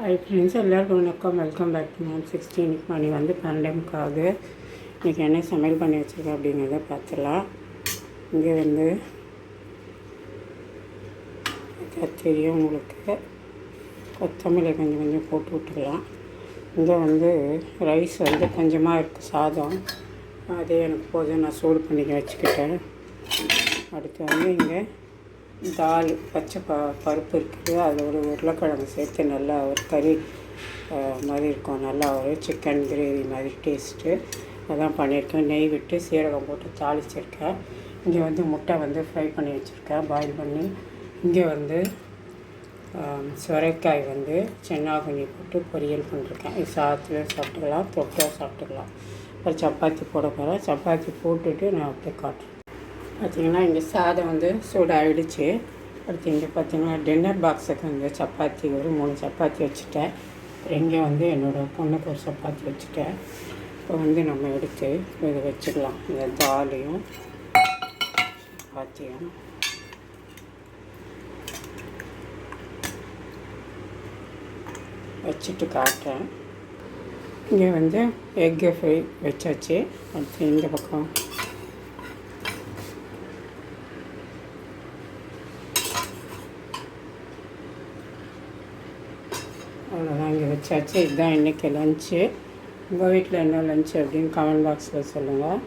High friends எல்லாருக்கும் வணக்கம். Welcome back to ma'am சிக்ஸ்டீனுக்கு மணி வந்து பன்னெண்டே முக்காவது இன்றைக்கி என்ன சமையல் பண்ணி வச்சுருக்கேன் அப்படிங்கிறத பார்த்துலாம் இங்கே வந்து தெரியும் உங்களுக்கு. கொத்தமல்லி கொஞ்சம் கொஞ்சம் போட்டு விட்டுக்கலாம் இங்கே வந்து ரைஸ் வந்து கொஞ்சமாக இருக்குது சாதம். அதே எனக்கு போதும் நான் சூடு பண்ணி வச்சுக்கிட்டேன். அடுத்து வந்து இங்கே தால் பச்சை ப பருப்பு இருக்குது. அதில் ஒரு உருளைக்கிழங்கு சேர்த்து நல்லா ஒரு கறி மாதிரி இருக்கும். நல்லா ஒரு சிக்கன் கிரேவி மாதிரி டேஸ்ட்டு அதான் பண்ணியிருக்கேன். நெய் விட்டு சீரகம் போட்டு தாளிச்சிருக்கேன். இங்கே வந்து முட்டை வந்து ஃப்ரை பண்ணி வச்சுருக்கேன். பாயில் பண்ணி இங்கே வந்து சுரைக்காய் வந்து சென்னாகுனி போட்டு பொரியல் பண்ணிருக்கேன். இது சாதத்தில் சாப்பிட்டுக்கலாம் தொட்டோ சாப்பிட்டுக்கலாம். அப்புறம் சப்பாத்தி போட போகிறேன் சப்பாத்தி போட்டுட்டு நான் அப்படியே காட்டுறேன். பார்த்திங்கன்னா இங்கே சாதம் வந்து சூடாகிடுச்சு அடுத்து இங்கே பார்த்தீங்கன்னா டின்னர் பாக்ஸுக்கு வந்து சப்பாத்தி ஒரு மூணு சப்பாத்தி வச்சுட்டேன். இங்கே வந்து என்னோடய பொண்ணுக்கு ஒரு சப்பாத்தி வச்சுட்டேன். இப்போ வந்து நம்ம எடுத்து இதை வச்சுக்கலாம். இந்த தாலையும் சப்பாத்தியும். வச்சுட்டு காட்டுறேன். இங்கே வந்து எக்கு ஃப்ரை வச்சாச்சு. அடுத்து இந்த பக்கம் அவ்வளோதான் இங்கே வச்சாச்சு. இதுதான் இன்றைக்கி லஞ்சு உங்கள் வீட்டில் என்ன லஞ்சு அப்படின்னு கமெண்ட் பாக்ஸில் சொல்லுங்கள்